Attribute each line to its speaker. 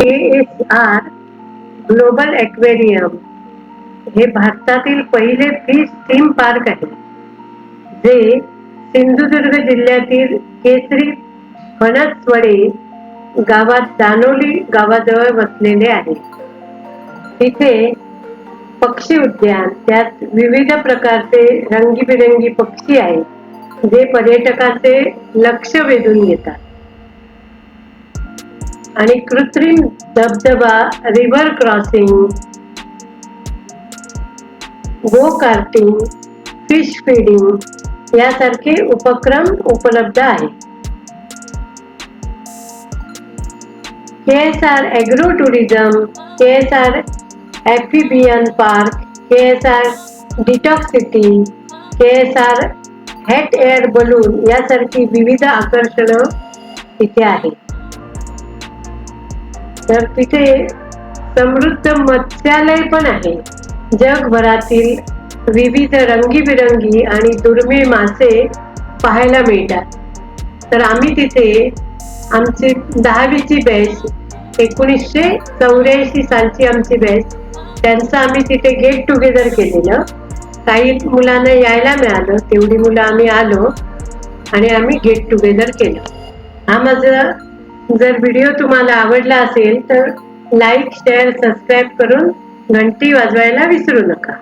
Speaker 1: K S R global aquarium हे भारतातील पहिले फिश थीम पार्क आहे जे सिंधुदुर्ग जिल्ह्यातील केसरी फणसवडे गावात दानोली गावाजवळ वसलेले आहे. तिथे पक्षी उद्यान त्यात विविध प्रकारचे रंगीबिरंगी पक्षी आहेत जे पर्यटकाचे लक्ष वेधून घेतात. आणि कृत्रिम धबधबा river crossing go karting fish feeding यासारखे उपक्रम उपलब्ध आहेत. K S R agro tourism K S R amphibian park K S R detox city K S R hot air balloon यासारखी विविध आकर्षणं तिथे आहेत. तर तिथे समृद्ध मत्स्यालय पण आहे. जगभरातील विविध रंगीबिरंगी आणि दुर्मिळ मासे पाहायला मिळतात. तर आम्ही तिथे आमची दहावीची बॅच एकोणीसशे चौऱ्याऐंशी सालची आमची बॅच त्यांचं आम्ही तिथे गेट टुगेदर केलेलं. काही मुलांना यायला मिळालं तेवढी मुलं आम्ही आलो आणि आम्ही गेट टुगेदर केलं. हा माझा जर व्हिडिओ तुम्हाला आवडला असेल तर लाईक शेअर सबस्क्राईब करून घंटी वाजवायला विसरू नका.